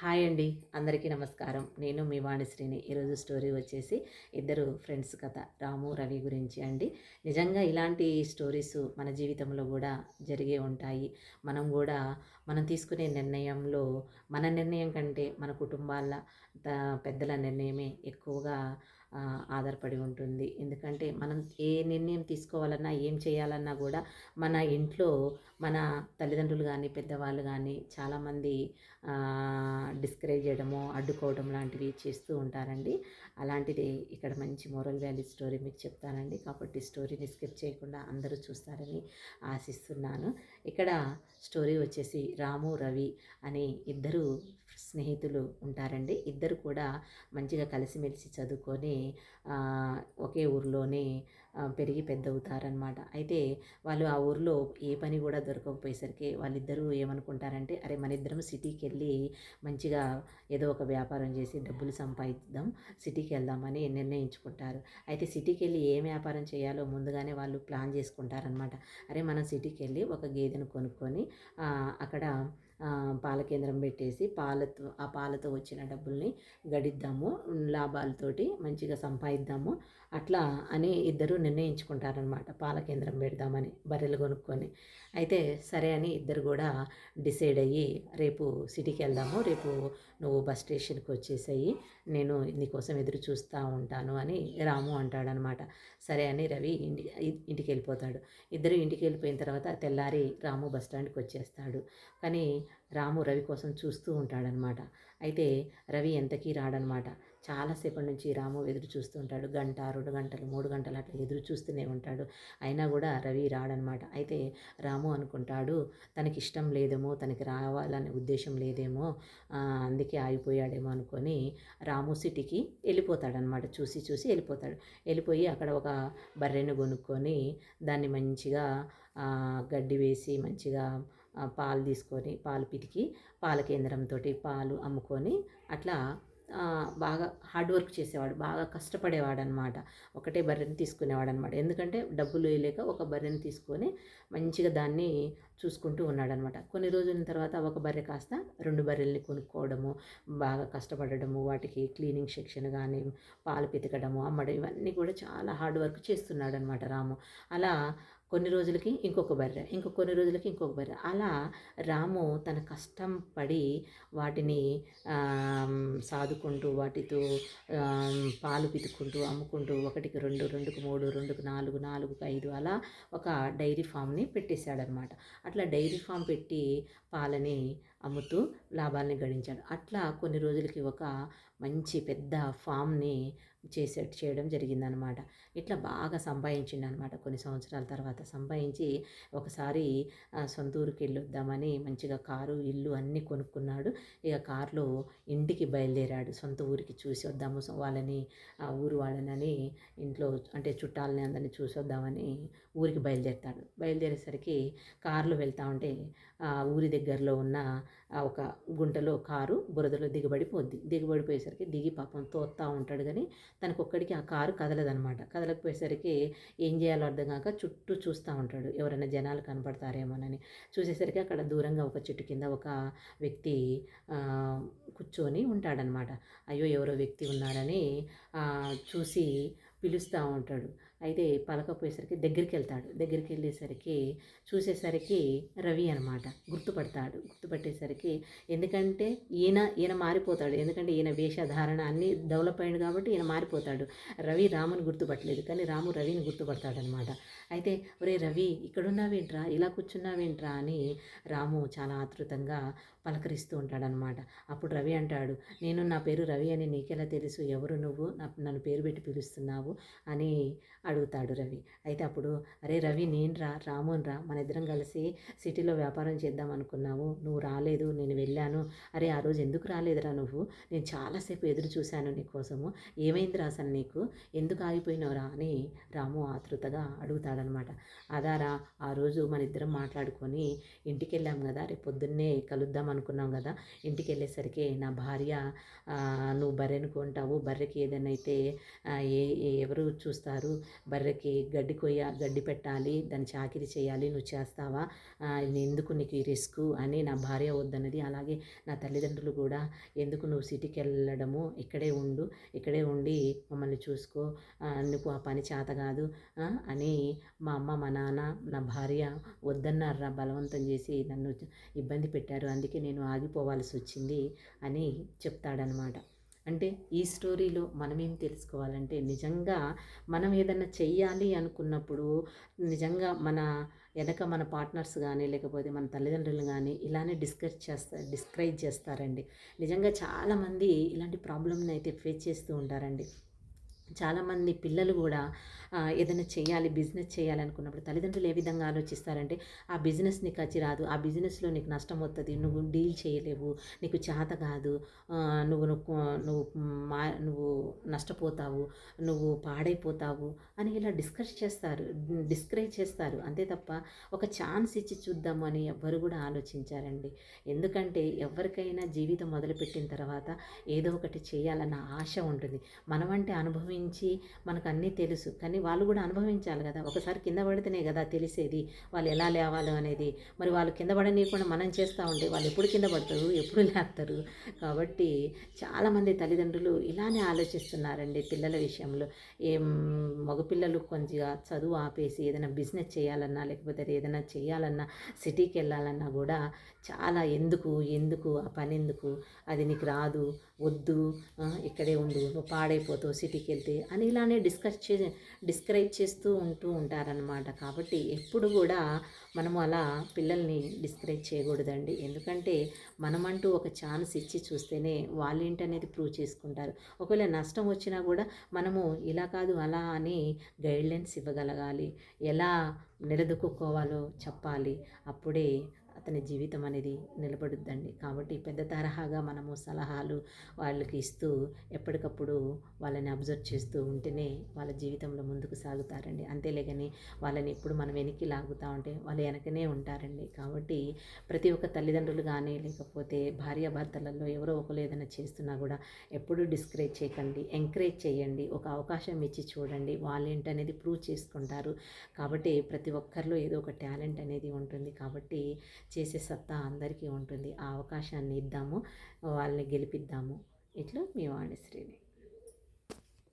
Hi అండి. అందరికీ నమస్కారం. నేను మీ వాణిశ్రీని. ఈరోజు స్టోరీ వచ్చేసి ఇద్దరు ఫ్రెండ్స్ కథ రాము రవి గురించి అండి. నిజంగా ఇలాంటి స్టోరీస్ మన జీవితంలో కూడా జరిగే ఉంటాయి. మనం కూడా మనం తీసుకునే నిర్ణయంలో మన నిర్ణయం కంటే మన కుటుంబాల పెద్దల నిర్ణయమే ఎక్కువగా ఆధారపడి ఉంటుంది. ఎందుకంటే మనం ఏ నిర్ణయం తీసుకోవాలన్నా ఏం చేయాలన్నా కూడా మన ఇంట్లో మన తల్లిదండ్రులు కానీ పెద్దవాళ్ళు కానీ చాలామంది డిస్కరేజ్ చేయడము అడ్డుకోవడం లాంటివి చేస్తూ ఉంటారండి. అలాంటిది ఇక్కడ మంచి మోరల్ వాల్యూ స్టోరీ మీకు చెప్తానండి. కాబట్టి స్టోరీని స్కిప్ చేయకుండా అందరూ చూస్తారని ఆశిస్తున్నాను. ఇక్కడ స్టోరీ వచ్చేసి రాము రవి అనే ఇద్దరు స్నేహితులు ఉంటారండి. ఇద్దరు కూడా మంచిగా కలిసిమెలిసి చదువుకొని ఒకే ఊరిలోనే పెరిగి పెద్దవుతారనమాట అయితే వాళ్ళు ఆ ఊరిలో ఏ పని కూడా దొరకకపోయేసరికి వాళ్ళిద్దరూ ఏమనుకుంటారంటే అరే మన ఇద్దరం సిటీకి వెళ్ళి మంచిగా ఏదో ఒక వ్యాపారం చేసి డబ్బులు సంపాదిద్దాం సిటీకి వెళ్దామని నిర్ణయించుకుంటారు. అయితే సిటీకి వెళ్ళి ఏ వ్యాపారం చేయాలో ముందుగానే వాళ్ళు ప్లాన్ చేసుకుంటారనమాట అరే మనం సిటీకి వెళ్ళి ఒక గేదెను కొనుక్కొని అక్కడ పాల కేంద్రం పెట్టేసి పాలతో ఆ పాలతో వచ్చిన డబ్బుల్ని గడిద్దాము లాభాలతోటి మంచిగా సంపాదిద్దాము. అట్లా అని ఇద్దరు నిర్ణయించుకుంటారనమాట పాల కేంద్రం పెడదామని బర్రెలు కొనుక్కొని. అయితే సరే అని ఇద్దరు కూడా డిసైడ్ అయ్యి రేపు సిటీకి వెళ్దాము రేపు నువ్వు బస్ స్టేషన్కి వచ్చేసాయి నేను నీకోసం ఎదురు చూస్తూ ఉంటాను అని రాము అంటాడనమాట సరే అని రవి ఇంటి ఇంటికి వెళ్ళిపోతాడు. ఇద్దరు ఇంటికి వెళ్ళిపోయిన తర్వాత తెల్లారి రాము బస్ స్టాండ్కి వచ్చేస్తాడు. కానీ రాము రవి కోసం చూస్తూ ఉంటాడనమాట. అయితే రవి ఎంతకీ రాడనమాట. చాలాసేపటి నుంచి రాము ఎదురు చూస్తూ ఉంటాడు. గంట రెండు గంటలు మూడు గంటలు అట్లా ఎదురు చూస్తూనే ఉంటాడు. అయినా కూడా రవి రాడనమాట. అయితే రాము అనుకుంటాడు తనకి ఇష్టం లేదేమో తనకి రావాలనే ఉద్దేశం లేదేమో అందుకే ఆగిపోయాడేమో అనుకొని రాము సిటీకి వెళ్ళిపోతాడనమాట. చూసి చూసి వెళ్ళిపోతాడు. వెళ్ళిపోయి అక్కడ ఒక బర్రెను కొనుక్కొని దాన్ని మంచిగా గడ్డి వేసి మంచిగా పాలు తీసుకొని పాలు పితికి పాల కేంద్రంతో పాలు అమ్ముకొని అట్లా బాగా హార్డ్ వర్క్ చేసేవాడు బాగా కష్టపడేవాడు అనమాట ఒకటే బర్రెని తీసుకునేవాడు అనమాట ఎందుకంటే డబ్బులు వేయలేక ఒక బర్రెని తీసుకొని మంచిగా దాన్ని చూసుకుంటూ ఉన్నాడనమాట. కొన్ని రోజుల తర్వాత ఒక బర్రె కాస్త రెండు బర్రెల్ని కొనుక్కోవడము బాగా కష్టపడడము వాటికి క్లీనింగ్ సెక్షన్ కానీ పాలు పితకడము అమ్మడం ఇవన్నీ కూడా చాలా హార్డ్ వర్క్ చేస్తున్నాడనమాట రాము. అలా కొన్ని రోజులకి ఇంకొక బర్రె ఇంకో కొన్ని రోజులకి ఇంకొక బర్రె. అలా రాము తన కష్టం పడి వాటిని సాదుకుంటూ వాటితో పాలు పితుక్కుంటూ అమ్ముకుంటూ ఒకటికి రెండు రెండుకు మూడు రెండుకు నాలుగు నాలుగుకు ఐదు అలా ఒక డైరీ ఫామ్ని పెట్టేశాడనమాట. అట్లా డైరీ ఫామ్ పెట్టి పాలని అమ్ముతూ లాభాలని గడించాడు. అట్లా కొన్ని రోజులకి ఒక మంచి పెద్ద ఫామ్ని చేసే చేయడం జరిగిందనమాట. ఇట్లా బాగా సంపాదించిండు అనమాట కొన్ని సంవత్సరాల తర్వాత సంపాదించి ఒకసారి సొంత ఊరికి వెళ్ళొద్దామని మంచిగా కారు ఇల్లు అన్నీ కొనుక్కున్నాడు. ఇక కారులో ఇంటికి బయలుదేరాడు. సొంత ఊరికి చూసి వద్దాము సో వాళ్ళని ఆ ఊరు వాళ్ళని ఇంట్లో అంటే చుట్టాలని అందరినీ చూసి వద్దామని ఊరికి బయలుదేరుతాడు. బయలుదేరేసరికి కారులో వెళ్తా ఉంటే ఆ ఊరి దగ్గరలో ఉన్న ఒక గుంటలో కారు బురదలో దిగబడిపోద్ది. దిగబడిపోయేసరికి దిగి పాపం తోస్తూ ఉంటాడు కానీ తనకు ఒక్కడికి ఆ కారు కదలదనమాట. కదలకపోయేసరికి ఏం చేయాలో అర్థం కాక చుట్టూ చూస్తూ ఉంటాడు. ఎవరైనా జనాలు కనపడతారేమోనని. చూసేసరికి అక్కడ దూరంగా ఒక చెట్టు కింద ఒక వ్యక్తి కూర్చొని ఉంటాడనమాట. అయ్యో ఎవరో వ్యక్తి ఉన్నాడని చూసి పిలుస్తూ ఉంటాడు. అయితే పలకపోయేసరికి దగ్గరికి వెళ్తాడు దగ్గరికి వెళ్ళేసరికి చూసేసరికి రవి అనమాట గుర్తుపడతాడు. గుర్తుపట్టేసరికి ఎందుకంటే ఈయన ఈయన మారిపోతాడు. ఎందుకంటే ఈయన వేషధారణ అన్నీ డెవలప్ అయ్యాడు కాబట్టి ఈయన మారిపోతాడు. రవి రాముని గుర్తుపట్టలేదు. కానీ రాము రవిని గుర్తుపడతాడనమాట అయితే ఒరే రవి ఇక్కడున్నావేంట్రా? ఇలా కూర్చున్నావేంట్రా? అని రాము చాలా ఆతృతంగా పలకరిస్తూ ఉంటాడనమాట అప్పుడు రవి అంటాడు నేను నా పేరు రవి అని నీకెలా తెలుసు? ఎవరు నువ్వు? నన్ను పేరు పెట్టి పిలుస్తున్నావు? అని అడుగుతాడు రవి. అయితే అప్పుడు అరే రవి నేను రా రా. మన ఇద్దరం కలిసి సిటీలో వ్యాపారం చేద్దాం అనుకున్నావు. నువ్వు రాలేదు నేను వెళ్ళాను. అరే ఆ రోజు ఎందుకు రాలేదురా నువ్వు? నేను చాలాసేపు ఎదురు చూశాను నీకోసము ఏమైందిరా అసలు నీకు? ఎందుకు ఆగిపోయినావురా? అని రాము ఆతృతగా అడుగుతాడనమాట. అదారా ఆ రోజు మన ఇద్దరం మాట్లాడుకొని ఇంటికి వెళ్ళాం కదా. రేపు పొద్దున్నే కలుద్దాం అనుకున్నాం కదా. ఇంటికి వెళ్ళేసరికి నా భార్య నువ్వు బర్రెను కొంటావు. బర్రెకి ఏదైనా అయితే ఏ- ఎవరు చూస్తారు? బర్రెకి గడ్డి కొయ్య గడ్డి పెట్టాలి దాన్ని చాకిరి చేయాలి నువ్వు చేస్తావా? ఎందుకు నీకు ఈ రిస్క్ అని నా భార్య వద్దన్నది. అలాగే నా తల్లిదండ్రులు కూడా ఎందుకు నువ్వు సిటీకి వెళ్ళడము? ఇక్కడే ఉండు ఇక్కడే ఉండి మమ్మల్ని చూసుకో. నీకు ఆ పని చేత కాదు అని మా అమ్మ మా నాన్న నా భార్య వద్దన్నారా బలవంతం చేసి నన్ను ఇబ్బంది పెట్టారు. అందుకే నేను ఆగిపోవాల్సి వచ్చింది అని చెప్తాడనమాట అంటే ఈ స్టోరీలో మనం ఏం తెలుసుకోవాలంటే నిజంగా మనం ఏదన్నా చెయ్యాలి అనుకున్నప్పుడు నిజంగా మన వెనక మన పార్ట్నర్స్ కానీ లేకపోతే మన తల్లిదండ్రులు కానీ ఇలానే డిస్కస్ చేస్తారు డిస్క్రైబ్ చేస్తారండి. నిజంగా చాలామంది ఇలాంటి ప్రాబ్లమ్ని అయితే ఫేస్ చేస్తూ ఉంటారండి. చాలామంది పిల్లలు కూడా ఏదైనా చేయాలి బిజినెస్ చేయాలనుకున్నప్పుడు తల్లిదండ్రులు ఏ విధంగా ఆలోచిస్తారంటే ఆ బిజినెస్ నీకు వచ్చి రాదు ఆ బిజినెస్లో నీకు నష్టం వస్తుంది నువ్వు డీల్ చేయలేవు నీకు చేత కాదు నువ్వు నువ్వు నువ్వు మా నువ్వు నష్టపోతావు నువ్వు పాడైపోతావు అని ఇలా డిస్కస్ చేస్తారు డిస్కరేజ్ చేస్తారు. అంతే తప్ప ఒక ఛాన్స్ ఇచ్చి చూద్దాము అని ఎవ్వరు కూడా ఆలోచించారండి. ఎందుకంటే ఎవరికైనా జీవితం మొదలుపెట్టిన తర్వాత ఏదో ఒకటి చేయాలన్న ఆశ ఉంటుంది. మనమంటే అనుభవం మనకు అన్నీ తెలుసు. కానీ వాళ్ళు కూడా అనుభవించాలి కదా. ఒకసారి కింద పడితేనే కదా తెలిసేది. వాళ్ళు ఎలా లేవాలో అనేది. మరి వాళ్ళు కింద పడనీయకుండా మనం చేస్తూ ఉంటే వాళ్ళు ఎప్పుడు కింద పడతారు? ఎప్పుడు లేస్తారు? కాబట్టి చాలామంది తల్లిదండ్రులు ఇలానే ఆలోచిస్తున్నారండి పిల్లల విషయంలో. ఏం మగపిల్లలు కొంచెంగా చదువు ఆపేసి ఏదైనా బిజినెస్ చేయాలన్నా లేకపోతే ఏదైనా చేయాలన్నా సిటీకి వెళ్ళాలన్నా కూడా చాలా ఎందుకు ఎందుకు ఆ పని ఎందుకు? అది నీకు రాదు వద్దు ఇక్కడే ఉండు నువ్వు పాడైపోతావు సిటీకి వెళ్తే అని ఇలానే డిస్కస్ చే డిస్కరేజ్ చేస్తూ ఉంటూ ఉంటారనమాట కాబట్టి ఎప్పుడు కూడా మనము అలా పిల్లల్ని డిస్కరేజ్ చేయకూడదండి. ఎందుకంటే మనమంటూ ఒక ఛాన్స్ ఇచ్చి చూస్తేనే వాళ్ళు అనేది ప్రూవ్ చేసుకుంటారు. ఒకవేళ నష్టం వచ్చినా కూడా మనము ఇలా కాదు అలా అని గైడ్లైన్స్ ఇవ్వగలగాలి. ఎలా నిలదొక్కుకోవాలో చెప్పాలి. అప్పుడే అతని జీవితం అనేది నిలబడుద్దండి. కాబట్టి పెద్ద తరహాగా మనము సలహాలు వాళ్ళకి ఇస్తూ ఎప్పటికప్పుడు వాళ్ళని అబ్జర్వ్ చేస్తూ ఉంటేనే వాళ్ళ జీవితంలో ముందుకు సాగుతారండి. అంతేలే కానీ వాళ్ళని ఎప్పుడు మనం వెనక్కి లాగుతూ ఉంటే వాళ్ళు వెనకనే ఉంటారండి. కాబట్టి ప్రతి ఒక్క తల్లిదండ్రులు కానీ లేకపోతే భార్యాభర్తలలో ఎవరో ఒకరు ఏదైనా చేస్తున్నా కూడా ఎప్పుడూ డిస్కరేజ్ చేయకండి. ఎంకరేజ్ చేయండి. ఒక అవకాశం ఇచ్చి చూడండి. వాళ్ళు ఏంటనేది ప్రూవ్ చేసుకుంటారు. కాబట్టి ప్రతి ఒక్కరిలో ఏదో ఒక టాలెంట్ అనేది ఉంటుంది. కాబట్టి చేసే సత్తా అందరికీ ఉంటుంది. ఆ అవకాశాన్ని ఇద్దాము వాళ్ళని గెలిపిద్దాము. ఇట్లా మీ వాణిశ్రీని